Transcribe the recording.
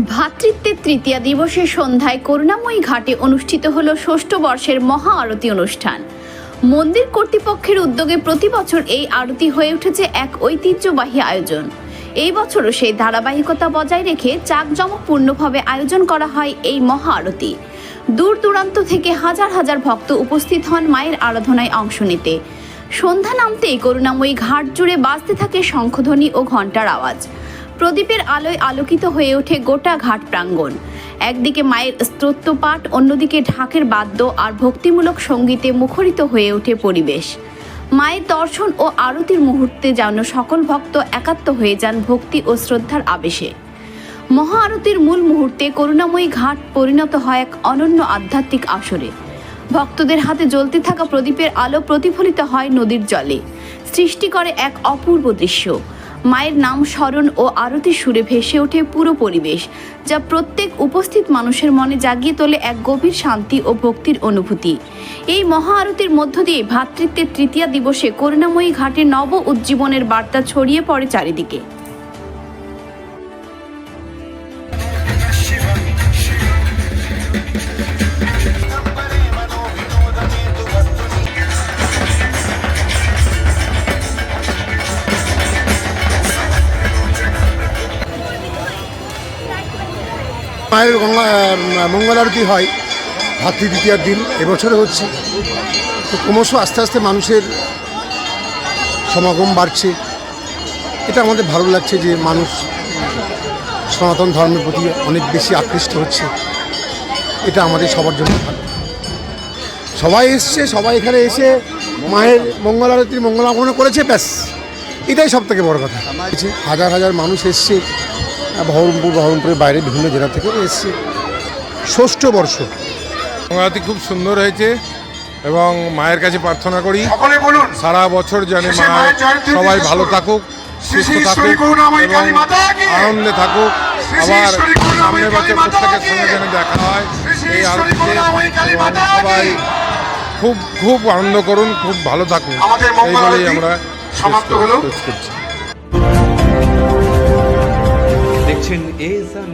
ভ্রাতৃত্বের তৃতীয়া দিবসের সন্ধ্যায় করুণাময়ী ঘাটে অনুষ্ঠিত হল ষষ্ঠ বর্ষের মহা আরতি অনুষ্ঠান। মন্দির কর্তৃপক্ষের উদ্যোগে প্রতি বছর এই আরতি হয়ে উঠেছে এক ঐতিহ্যবাহী আয়োজন। এই বছরও সেই ধারাবাহিকতা বজায় রেখে চাকজমকপূর্ণভাবে আয়োজন করা হয় এই মহা আরতি। দূর দূরান্ত থেকে হাজার হাজার ভক্ত উপস্থিত হন মায়ের আরাধনায় অংশ নিতে। সন্ধ্যা নামতেই করুণাময়ী ঘাট জুড়ে বাজতে থাকে শঙ্খধ্বনি ও ঘণ্টার আওয়াজ। প্রদীপের আলোয় আলোকিত হয়ে ওঠে গোটা ঘাট প্রাঙ্গণ। একদিকে মায়ের স্তোত্রপাঠ, অন্যদিকে ঢাকের বাদ্য আর ভক্তিমূলক সঙ্গীতে মুখরিত হয়ে ওঠে পরিবেশ। মায়ের দর্শন ও আরতির মুহূর্তে যেন সকল ভক্ত একাত্ম হয়ে যান ভক্তি ও শ্রদ্ধার আবেশে। মহা আরতির মূল মুহূর্তে করুণাময়ী ঘাট পরিণত হয় এক অনন্য আধ্যাত্মিক আসরে। ভক্তদের হাতে জ্বলতে থাকা প্রদীপের আলো প্রতিফলিত হয় নদীর জলে। সৃষ্টি করে এক অপূর্ব দৃশ্য। মায়ের নাম স্মরণ ও আরতি সুরে ভেসে ওঠে পুরো পরিবেশ, যা প্রত্যেক উপস্থিত মানুষের মনে জাগিয়ে তোলে এক গভীর শান্তি ও ভক্তির অনুভূতি। এই মহা আরতির মধ্য দিয়ে ভ্রাতৃত্বের তৃতীয়া দিবসে করুণাময়ী ঘাটে নব উজ্জীবনের বার্তা ছড়িয়ে পড়ে চারিদিকে। মায়ের গঙ্গা মঙ্গল আরতি হয় ভাতৃ দ্বিতীয়ার দিন এবছরে হচ্ছে। তো ক্রমশ আস্তে আস্তে মানুষের সমাগম বাড়ছে। এটা আমাদের ভালো লাগছে যে মানুষ সনাতন ধর্মের প্রতি অনেক বেশি আকৃষ্ট হচ্ছে। এটা আমাদের সবার জন্য ভালো। সবাই এসছে, সবাই এখানে এসে মায়ের মঙ্গল আরতির মঙ্গল কামনা করেছে, ব্যাস। এটাই সব থেকে বড় কথা। হাজার হাজার মানুষ এসছে। বহরমপুর বহরমপুরের বাইরে বিভিন্ন জেলা থেকে এসছে। ষষ্ঠ বর্ষ। গঙ্গাতি খুব সুন্দর হয়েছে এবং মায়ের কাছে প্রার্থনা করি সারা বছর জানে মা সবাই ভালো থাকুক সুস্থ থাকুক এবং? আনন্দে থাকুক। আবার সামনের বছর প্রত্যেকের সঙ্গে যেন দেখা হয় এই এবং সবাই খুব খুব আনন্দ করুন খুব ভালো থাকুন। আমাদের এই বলেই আমরা সমাপ্ত হলো। শেষ করছি দেখছেন এস আর